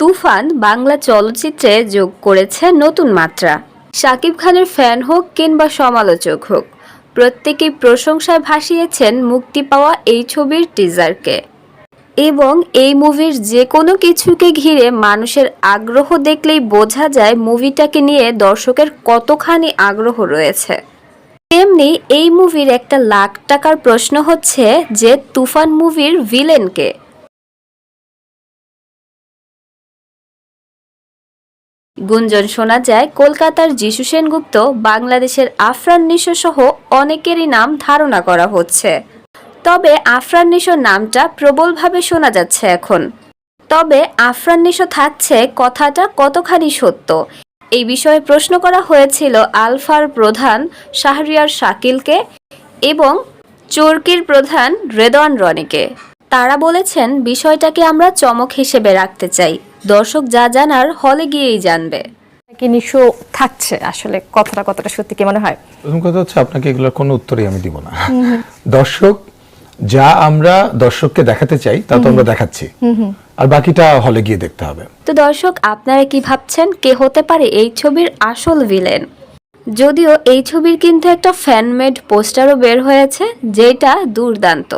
তুফান বাংলা চলচ্চিত্রে যোগ করেছে নতুন মাত্রা। শাকিব খানের ফ্যান হোক কিংবা সমালোচক হোক, প্রত্যেকেই প্রশংসায় ভাসিয়েছেন মুক্তি পাওয়া এই ছবির টিজারকে এবং এই মুভির যে কোনো কিছুকে ঘিরে মানুষের আগ্রহ দেখলেই বোঝা যায় মুভিটাকে নিয়ে দর্শকের কতখানি আগ্রহ রয়েছে। তেমনি এই মুভির একটা লাখ টাকার প্রশ্ন হচ্ছে যে তুফান মুভির ভিলেনকে গুঞ্জন শোনা যায়, কলকাতার যিশু সেনগুপ্ত, বাংলাদেশের আফরান নিশো সহ অনেকেরই নাম ধারণা করা হচ্ছে। তবে আফরান নিশোর নামটা প্রবলভাবে শোনা যাচ্ছে এখন। তবে আফরান নিশো থাকছে কথাটা কতখানি সত্য? এই বিষয়ে প্রশ্ন করা হয়েছিল আলফার প্রধান শাহরিয়ার শাকিলকে এবং চরকির প্রধান রেদওয়ান রনিকে। তারা বলেছেন, বিষয়টাকে আমরা চমক হিসেবে রাখতে চাই। দর্শক যা জানার হলে গিয়েই জানবে। কি নিশো থাকছে আসলে কথাটা কতটা সত্যি কি মনে হয়? প্রথম কথা হচ্ছে আপনাকে এগুলোর কোনো উত্তরই আমি দিব না। দর্শক যা আমরা দর্শককে দেখাতে চাই তা তো আমরা দেখাচ্ছি। আর বাকিটা হলে গিয়ে দেখতে হবে। তো দর্শক আপনারা কি ভাবছেন কে হতে পারে এই ছবির আসল ভিলেন যদিও এই ছবির কিন্তু একটা ফ্যানমেড পোস্টারও বের হয়েছে যেটা দুর্দান্ত।